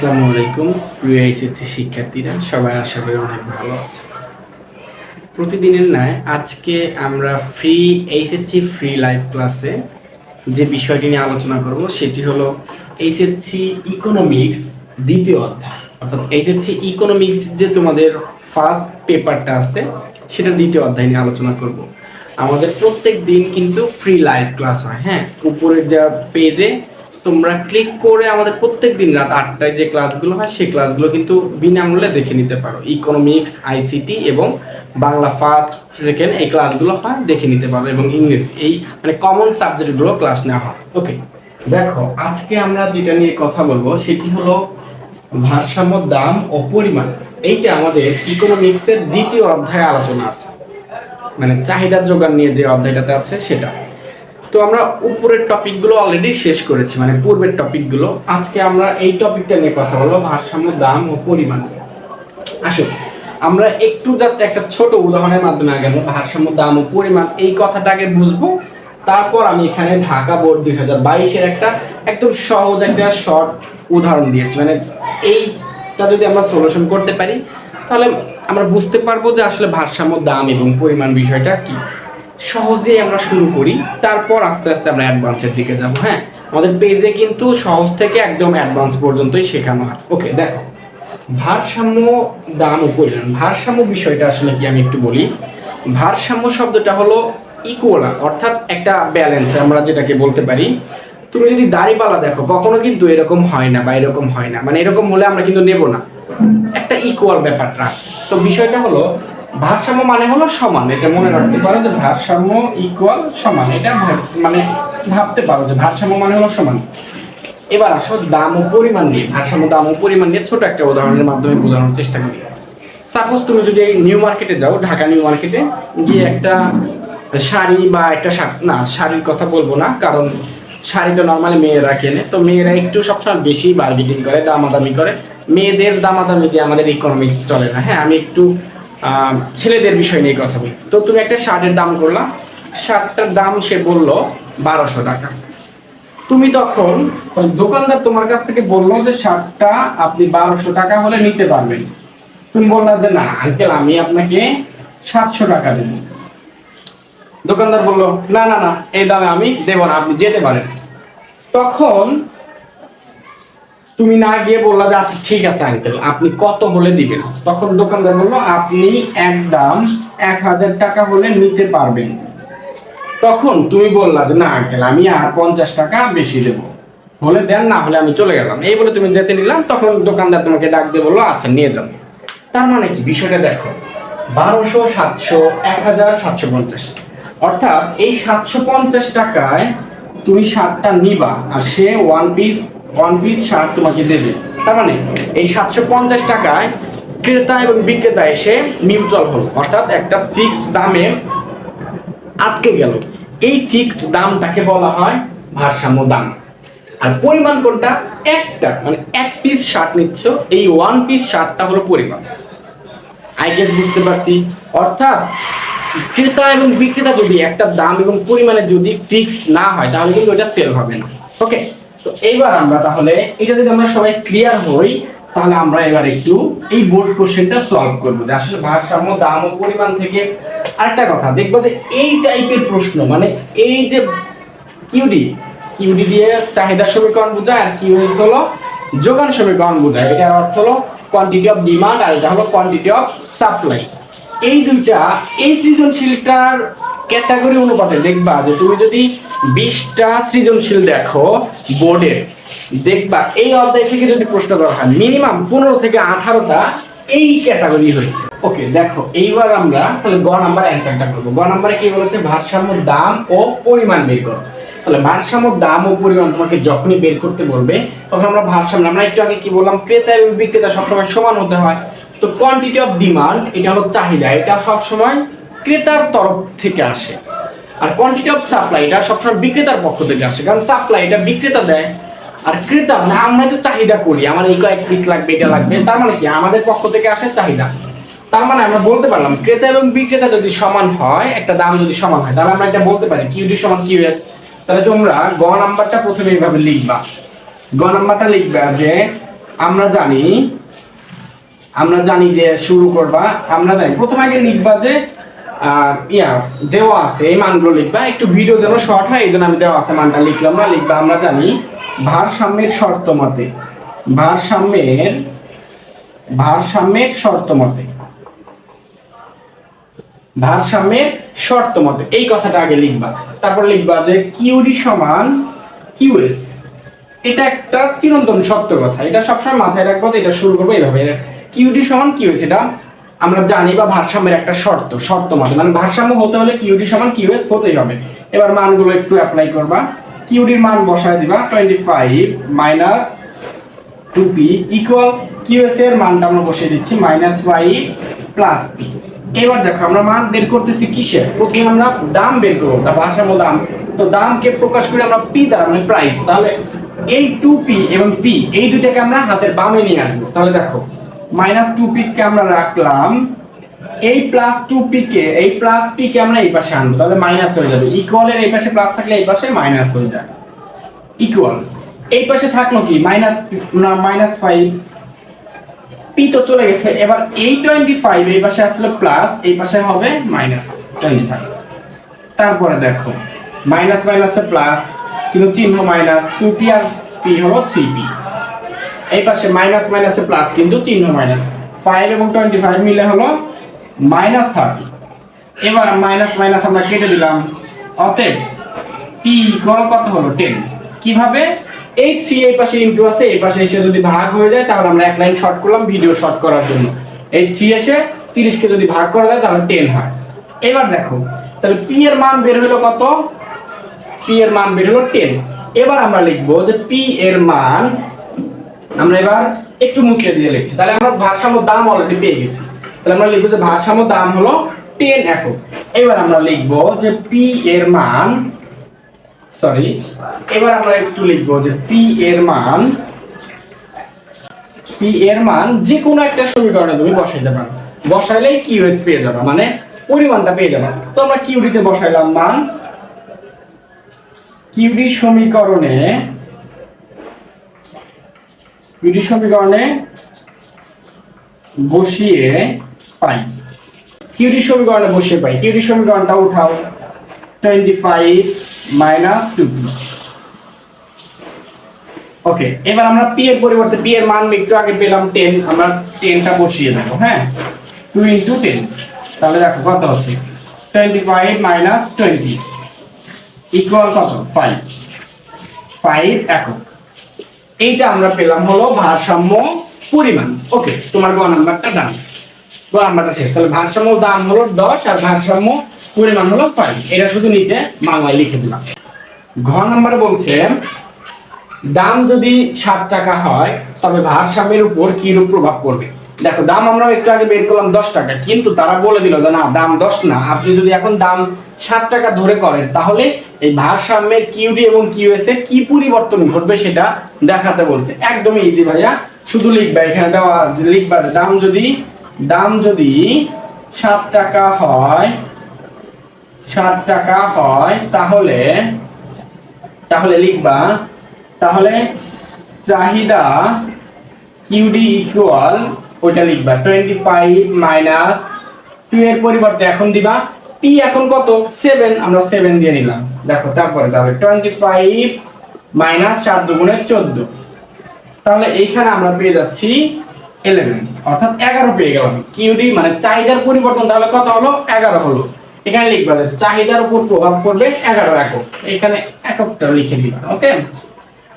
আসসালামু আলাইকুম, প্রিয় এসএসসি শিক্ষার্থীরা, সবাই আশা করি অনেক ভালো আছে। প্রতিদিনের ন্যায় আজকে আমরা ফ্রি এইচএসসি ফ্রি লাইভ ক্লাসে যে বিষয়টি নিয়ে আলোচনা করব, সেটি হলো এইচএসসি ইকোনমিক্স দ্বিতীয় অধ্যায়। অর্থাৎ এইচএসসি ইকোনমিক্স যে তোমাদের ফার্স্ট পেপারটা আছে, সেটা দ্বিতীয় অধ্যায় নিয়ে আলোচনা করব। আমাদের প্রত্যেক দিন কিন্তু ফ্রি লাইভ ক্লাস হয় হ্যাঁ? উপরের যা পেজে তোমরা ক্লিক করে আমাদের প্রত্যেক দিন রাত আটটায় যে ক্লাসগুলো হয়, সেই ক্লাসগুলো কিন্তু বিনামূল্যে দেখে নিতে পারো। ইকোনমিক্স আইসিটি এবং বাংলা ফার্স্ট সেকেন্ড এই ক্লাসগুলো হয়, দেখে নিতে পারো এবং ইংরেজি এই মানে কমন সাবজেক্টগুলো ক্লাস নেওয়া হয়। ওকে দেখো, আজকে আমরা যেটা নিয়ে কথা বলব, সেটি হলো ভারসাম্য, দাম ও পরিমাণ। এইটা আমাদের ইকোনমিক্সের দ্বিতীয় অধ্যায়ে আলোচনা আছে। মানে চাহিদার যোগান নিয়ে যে অধ্যায়টাতে আছে, সেটা। তো আমরা উপরের টপিকগুলো অলরেডি শেষ করেছি মানে পূর্বের টপিকগুলো আজকে আমরা এই টপিকটা নিয়ে কথা বলব, ভারসাম্য, দাম ও পরিমাণ। আসুন আমরা একটু জাস্ট একটা ছোট উদাহরণের মাধ্যমে আগে আমরা ভারসাম্য, দাম ও পরিমাণ। এই কথাটাকে বুঝব, তারপর আমি এখানে ঢাকা বোর্ড দুই হাজার বাইশের একটা একদম সহজ একটা শর্ট উদাহরণ দিয়েছি। মানে এইটা যদি আমরা সলিউশন করতে পারি, তাহলে আমরা বুঝতে পারব যে আসলে ভারসাম্য, দাম এবং পরিমাণ বিষয়টা কি। সহজ দিয়ে আমরা শুরু করি। তারপর আস্তে আস্তে আমরা অ্যাডভান্সের দিকে যাব হ্যাঁ? আমাদের পেজে কিন্তু সহজ থেকে একদম অ্যাডভান্স পর্যন্তই শেখানো হয়। ওকে দেখো। ভারসাম্য দাম পরিমাণ ভারসাম্য বিষয়টা আসলে কি আমি একটু বলি? ভারসাম্য শব্দটা হলো ইকুয়াল অর্থাৎ একটা ব্যালেন্স আমরা যেটাকে বলতে পারি। তুমি যদি দাড়িপালা দেখো, কখনো কিন্তু এরকম হয় না বা এরকম হয় না। মানে এরকম হলে আমরা কিন্তু নেব না। একটা ইকুয়াল ব্যাপারটা। তো বিষয়টা হলো ভারসাম্য মানে হলো সমান, এটা মনে রাখতে পারো যে ভারসাম্য ইকুয়াল সমান, এটা মানে ভাবতে পারো যে ভারসাম্য মানে হলো সমান। এবার আসো দাম ও পরিমাণ নিয়ে। ভারসাম্য, দাম ও পরিমাণ নিয়ে ছোট একটা উদাহরণের মাধ্যমে বোঝানোর চেষ্টা করি। সাপোজ তুমি যদি নিউ মার্কেটে যাও, ঢাকা নিউ মার্কেটে গিয়ে একটা শাড়ি বা একটা না, শাড়ির কথা বলব না, কারণ শাড়ি তো নর্মালি মেয়েরা কেনে। তো মেয়েরা একটু সবসময় বেশি বার্গেটিং করে, দামাদামি করে। মেয়েদের দামাদামি দিয়ে আমাদের ইকোনমিক্স চলে না। হ্যাঁ আমি একটু ছেলেদের বিষয় নিয়ে কথা বলি। তো তুমি একটা শার্টের দাম করলা, শার্টটার দাম সে বলল বারোশো টাকা। তুমি তখন দোকানদার তোমার কাছ থেকে বলল যে শার্টটা আপনি বারোশো টাকা হলে নিতে পারবেন। তুমি বললা যে না, আঙ্কেল, আমি আপনাকে সাতশো টাকা দেবো। দোকানদার বলল, না না না, এই দামে আমি দেবো না, আপনি যেতে পারেন। তখন তুমি না গিয়ে বললা যে আচ্ছা ঠিক আছে আঙ্কেল আপনি কত হলে দিবেন? তখন দোকানদার বলল, আপনি একদম এক হাজার টাকা হলে নিতে পারবেন। তখন তুমি বললা যে, না আঙ্কেল আমি আর পঞ্চাশ টাকা বেশি দেবো। হলে দেন, না হলে আমি চলে গেলাম। এই বলে তুমি যেতে নিলাম। তখন দোকানদার তোমাকে ডাক দিয়ে বলল আচ্ছা নিয়ে যান। তার মানে কি? বিষয়টা দেখো, বারোশো সাতশো এক হাজার সাতশো পঞ্চাশ। অর্থাৎ এই সাতশো পঞ্চাশ টাকায় তুমি শার্টটা নিবা, আর সে one piece one piece shirt তোমাকে দেবে। তার মানে এই সাতশো পঞ্চাশ টাকায় ক্রেতা এবং বিক্রেতা এসে মিউচুয়াল হলো। অর্থাৎ একটা ফিক্সড দামে আটকে গেল। এই ফিক্সড দামটাকে বলা হয় ভারসাম্য দাম। আর পরিমাণ কোনটা? একটা। মানে এক পিস শার্ট নিচ্ছ। এই ওয়ান পিস শার্টটা হলো পরিমাণ। আই গেস বুঝতে পারছি। অর্থাৎ ক্রেতা এবং বিক্রেতা যদি একটা দাম এবং পরিমাণে যদি ফিক্সড না হয়, তাহলে কিন্তু ওটা সেল হবে না। ওকে তো এইবার আমরা তাহলে, এটা যদি আমরা সবাই ক্লিয়ার হই, তাহলে আমরা এবার একটু এই বোর্ড কোশ্চেনটা সলভ করব। যে আসলে ভারসাম্য, দাম ও পরিমাণ থেকে আরেকটা কথা, দেখব যে এই টাইপের প্রশ্ন মানে এই যে কিউডি কিউডি দিয়ে চাহিদা সমীকরণ বোঝায় আর কিউএস হলো যোগান সমীকরণ বোঝায়। এটার অর্থ হলো কোয়ান্টিটি অফ ডিমান্ড আর এটা হলো কোয়ান্টিটি অফ সাপ্লাই এই দুইটা এই সৃজনশীলটার ক্যাটাগরি অনুপাতে দেখবা যে তুমি যদি বিশটা সৃজনশীল দেখো বোর্ডের দেখবা, এই অধ্যায় থেকে যদি প্রশ্ন করা হয়, মিনিমাম পনেরো থেকে আঠারোটা এই ক্যাটাগরি হয়েছে। ওকে, দেখো, এইবার আমরা তাহলে গ নাম্বার অ্যান্সারটা করব। গ নাম্বারে কি বলেছে? ভারসাম্য, দাম ও পরিমাণ বের করো। তাহলে ভারসাম্য, দাম ও পরিমাণ তোমাকে যখনই বের করতে বলবে, তখন আমরা ভারসাম্য, আমরা একটু আগে কি বললাম, ক্রেতা এবং বিক্রেতা সবসময় সমান হতে হয়। তো কোয়ান্টিটি অফ ডিমান্ড এটা হলো চাহিদা, এটা সবসময় ক্রেতার তরফ থেকে আসে। আর কোয়ান্টিটি অফ সাপ্লাই এটা সবসময় বিক্রেতার পক্ষ থেকে আসে। কারণ সাপ্লাই এটা বিক্রেতা দেয়, আর ক্রেতা মানে আমরা তো চাহিদা করি। আমার এই কয়েক পিস লাগবে, এটা লাগবে। তার মানে কি? আমাদের পক্ষ থেকে আসে চাহিদা। তার মানে আমরা বলতে পারলাম, ক্রেতা এবং বিক্রেতা যদি সমান হয়, একটা দাম যদি সমান হয়, তাহলে আমরা এটা বলতে পারি কিউডি সমান কিউএস তাহলে তোমরা গ নাম্বারটা প্রথমে এইভাবে লিখবা। গ নাম্বারটা লিখবা যে, আমরা জানি আমরা জানি যে শুরু করবা, আমরা জানি। প্রথমে আগে লিখবা যে ইয়া, দেওয়া আছে, এই মানগুলো লিখবা। একটু ভিডিও যেন শর্ট হয়, এই জন্য আমি দেওয়া আছে মানটা লিখলাম না, লিখবা, আমরা জানি ভারসাম্যের শর্ত মতে ভারসাম্যের ভারসাম্যের শর্ত মতে ভারসাম্যের শর্ত মতে এই কথাটা আগে লিখবা। তারপর লিখবা যে কিউডি সমান কিউএস এটা একটা চিরন্তন সত্য কথা। এটা সবসময় মাথায় রাখব এটা শুরু করব এইভাবে। কিউডি সমান কিউএস এটা আমরা জানি বা ভারসাম্যের একটা শর্ত শর্ত মতে মানে ভারসাম্য হতে হলে কিউডি সমান কিউএস হতেই হবে। এবার মানগুলো একটু অ্যাপ্লাই করবা। কিউডির মান বসায় দিবা twenty five minus two P equal QS এর মানটা আমরা বসিয়ে দিচ্ছি মাইনাস ফাইভ প্লাস পি এবার দেখো, আমরা মান বের করতেছি কিসের? প্রথমে আমরা দাম বের করব, তা ভারসাম্য দাম। তো দামকে প্রকাশ করে আমরা পি দ্বারা মানে প্রাইস তাহলে এই টু পি এবং পি এই দুইটাকে আমরা হাতের বামে নিয়ে আসব। তাহলে দেখো মাইনাস টু পি কে আমরা রাখলাম, এই প্লাস টু পি কে, এই প্লাস পি কে আমরা এই পাশে আনব, তাহলে মাইনাস হয়ে যাবে। ইকুয়ালের এই পাশে প্লাস থাকলে এই পাশে মাইনাস হয়ে যায়। ইকুয়াল এই পাশে থাকল কি? মাইনাস মাইনাস ফাইভ পি তো চলে গেছে। এবার এই টোয়েন্টি ফাইভ এই পাশে আসলে প্লাস এই পাশে হবে মাইনাস টোয়েন্টি ফাইভ তারপরে দেখো মাইনাস মাইনাসে প্লাস কিন্তু চিহ্ন মাইনাস টু পি আর পি হলো থ্রি পি এই পাশে মাইনাস মাইনাসে প্লাস কিন্তু চিহ্ন মাইনাস ফাইভ এবং টোয়েন্টি ফাইভ মিলে হলো মাইনাস থার্টি এবার মাইনাস মাইনাস আমরা কেটে দিলাম। অতএব পি ইকুয়াল কত হলো? টেন কীভাবে? এই থ্রি এই পাশে ইন্টু আছে, এই পাশে এসে যদি ভাগ হয়ে যায়, তাহলে আমরা এক লাইন শর্ট করলাম ভিডিও শর্ট করার জন্য। এই থ্রি এসে তিরিশকে যদি ভাগ করা যায়, তাহলে টেন হয়। এবার দেখো, তাহলে পি এর মান বের হলো কত? পি এর মান বের হলো টেন এবার আমরা লিখব যে পি এর মান আমরা এবার একটু মুছে দিয়ে লিখছি। তাহলে আমরা ভারসাম্য দাম অলরেডি পেয়ে গেছি। তাহলে আমরা লিখব যে ভারসাম্য দাম হলো টেন একক। এবার আমরা লিখব যে পি এর মান সরি এবার আমরা একটু লিখব যে পি এর মান পি এর মান যে কোনো একটা সমীকরণে তুমি বসাইতে পারো। বসাইলেই কিউএস পেয়ে যাবে মানে পরিমাণটা পেয়ে যাবে। তো আমরা কিউডিতে বসাইলাম মান। কিউডি সমীকরণে কিউডি সমীকরণে বসিয়ে পাই। কিউডি সমীকরণে বসিয়ে পাই। কিউডি সমীকরণটা উঠাও। Twenty five minus two okay এবার আমরা পি এর পরিবর্তে পি এর মান একটু আগে পেলাম টেন আমরা টেনটা বসিয়ে দেবো হ্যাঁ? টু ইন্টু টেন তাহলে দেখো কত হচ্ছে? Twenty five minus twenty equal কত? ফাইভ ফাইভ একক। এইটা আমরা পেলাম হলো ভারসাম্য পরিমাণ। ওকে তোমার গ নাম্বারটা দাম গ নাম্বারটা শেষ। তাহলে ভারসাম্য দাম হলো দশ আর ভারসাম্য পরিমাণ হলো ফাইভ এটা শুধু নিচে বাংলায় লিখে দিলাম। ঘ নাম্বার বলছে, দাম যদি সাত টাকা হয়, তবে ভারসাম্যের উপর কিরূপ প্রভাব পড়বে? দেখো, দাম আমরা একটু আগে বের করলাম দশ টাকা, কিন্তু তারা বলে দিল যে না, দাম দশ না। আপনি যদি এখন দাম ষাট টাকা ধরে করেন, তাহলে এই ভারসাম্যের কিউডি এবং কিউএস এ কি পরিবর্তন ঘটবে সেটা দেখাতে বলছে। একদমই ইজি ভাইয়া, শুধু লিখবা, এখানে দেওয়া লিখবা দাম যদি দাম যদি ষাট টাকা হয় সাত টাকা হয়, তাহলে তাহলে লিখবা, তাহলে চাহিদা কিউডি ইকুয়াল ওইটা লিখবা। টোয়েন্টি ফাইভ মাইনাস টু এর পরিবর্তে এখন দিবা। পি এখন কত? সেভেন আমরা সেভেন দিয়ে নিলাম দেখো, তারপরে তাহলে টোয়েন্টি ফাইভ মাইনাস সাত দুগুণে চোদ্দ। তাহলে এইখানে আমরা পেয়ে যাচ্ছি ইলেভেন অর্থাৎ এগারো পেয়ে গেলাম। কিউডি মানে চাহিদার পরিবর্তন, তাহলে কত হলো? এগারো হলো। এখানে লিখবা যে চাহিদার উপর প্রভাব পড়বে এগারো একক। এখানে এককটা লিখে দিবা ওকে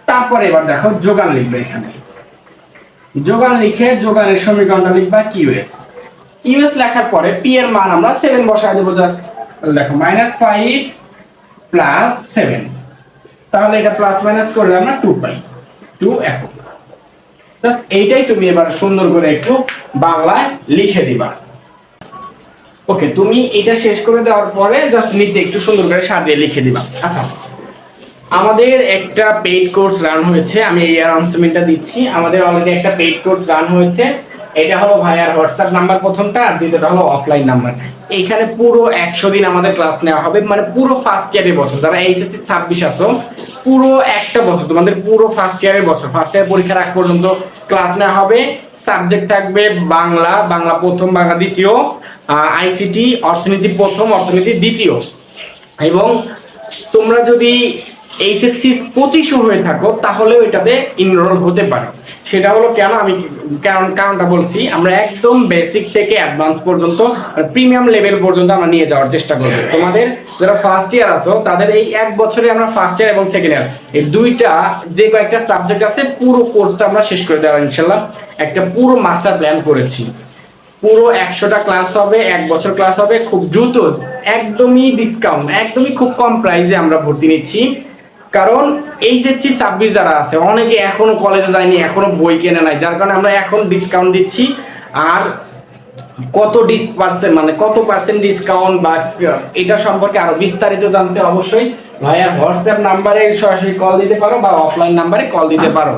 তারপরে এবার দেখো যোগান লিখবে এখানে। যোগান লিখে, যোগানের সমীকরণটা লিখবা কিউএস। কিউএস লেখার পরে পি এর মান আমরা সেভেন বসায় দেবো জাস্ট দেখো মাইনাস ফাইভ প্লাস সেভেন তাহলে এটা প্লাস মাইনাস করলে আমরা টু পাই। টু একক। জাস্ট এইটাই তুমি এবার সুন্দর করে একটু বাংলায় লিখে দিবা। ওকে তুমি এটা শেষ করে দেওয়ার পরে জাস্ট নিচে একটু সুন্দর করে সাজিয়ে লিখে দিবা। আচ্ছা। আমাদের একটা পেইড কোর্স রান হয়েছে, আমি এই অ্যানাউন্সমেন্টটা দিচ্ছি। আমাদের অলরেডি একটা পেইড কোর্স রান হয়েছে। এটা হলো ভাইয়ার হোয়াটসঅ্যাপ নাম্বার প্রথমটা, আর দ্বিতীয়টা হলো অফলাইন নাম্বার এইখানে পুরো একশো দিন আমাদের ক্লাস নেওয়া হবে মানে পুরো ফার্স্ট ইয়ারের বছর। যারা এইচএসসি ছাব্বিশ আসো পুরো একটা বছর, তোমাদের পুরো ফার্স্ট ইয়ারের বছর। ফার্স্ট ইয়ার পরীক্ষার আগ পর্যন্ত ক্লাস নেওয়া হবে। সাবজেক্ট থাকবে বাংলা বাংলা প্রথম, বাংলা দ্বিতীয় আইসিটি অর্থনীতি প্রথম, অর্থনীতি দ্বিতীয়। এবং তোমরা যদি এইচএসসি পঁচিশও হয়ে থাকো তাহলেও এটাতে ইনরোল হতে পারো। সেটা হলো কেন আমি কারণ কারণটা বলছি আমরা একদম বেসিক থেকে অ্যাডভান্স পর্যন্ত প্রিমিয়াম লেভেল পর্যন্ত আমরা নিয়ে যাওয়ার চেষ্টা করব। তোমাদের যারা ফার্স্ট ইয়ার আছো তাদের এই এক বছরে আমরা ফার্স্ট ইয়ার এবং সেকেন্ড ইয়ার এই দুইটা যে কয়েকটা সাবজেক্ট আছে পুরো কোর্সটা আমরা শেষ করে দেওয়ার ইনশাল্লাহ একটা পুরো মাস্টার প্ল্যান করেছি। পুরো একশোটা ক্লাস হবে এক বছর ক্লাস হবে খুব দ্রুত একদমই ডিসকাউন্ট একদমই খুব কম প্রাইসে আমরা ভর্তি নিচ্ছি। কারণ এইচএসসি ছাব্বিশ যারা আছে, অনেকে এখনও কলেজে যায়নি, এখনও বই কেনে নাই, যার কারণে আমরা এখন ডিসকাউন্ট দিচ্ছি। আর কত ডিস পার্সেন্ট মানে কত পার্সেন্ট ডিসকাউন্ট বা এটা সম্পর্কে আরও বিস্তারিত জানতে অবশ্যই ভাইয়ার হোয়াটসঅ্যাপ নাম্বারে সরাসরি কল দিতে পারো বা অফলাইন নাম্বারে কল দিতে পারো।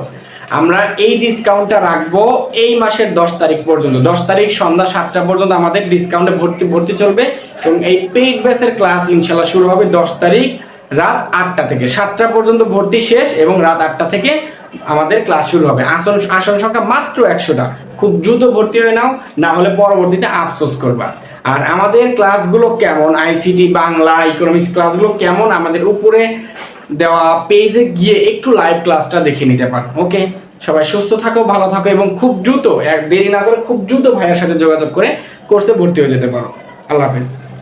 আমরা এই ডিসকাউন্টটা রাখব এই মাসের দশ তারিখ পর্যন্ত। দশ তারিখ সন্ধ্যা সাতটা পর্যন্ত আমাদের ডিসকাউন্টে ভর্তি ভর্তি চলবে এবং এই পেইড ব্যাচের ক্লাস ইনশাল্লাহ শুরু হবে দশ তারিখ। রাত আটটা থেকে। সাতটা পর্যন্ত ভর্তি শেষ এবং রাত আটটা থেকে আমাদের ক্লাস শুরু হবে। আসন আসন সংখ্যা মাত্র একশোটা। খুব দ্রুত ভর্তি হয়ে নাও, না হলে পরবর্তীতে আফসোস করবা। আর আমাদের ক্লাসগুলো কেমন? আইসিটি বাংলা ইকোনমিক্স ক্লাসগুলো কেমন? আমাদের উপরে দেওয়া পেজে গিয়ে একটু লাইভ ক্লাসটা দেখে নিতে পারো। ওকে সবাই সুস্থ থাকো, ভালো থাকো এবং খুব দ্রুত, এক দেরি না করে খুব দ্রুত ভাইয়ের সাথে যোগাযোগ করে কোর্সে ভর্তি হয়ে যেতে পারো। আল্লাহ হাফেজ।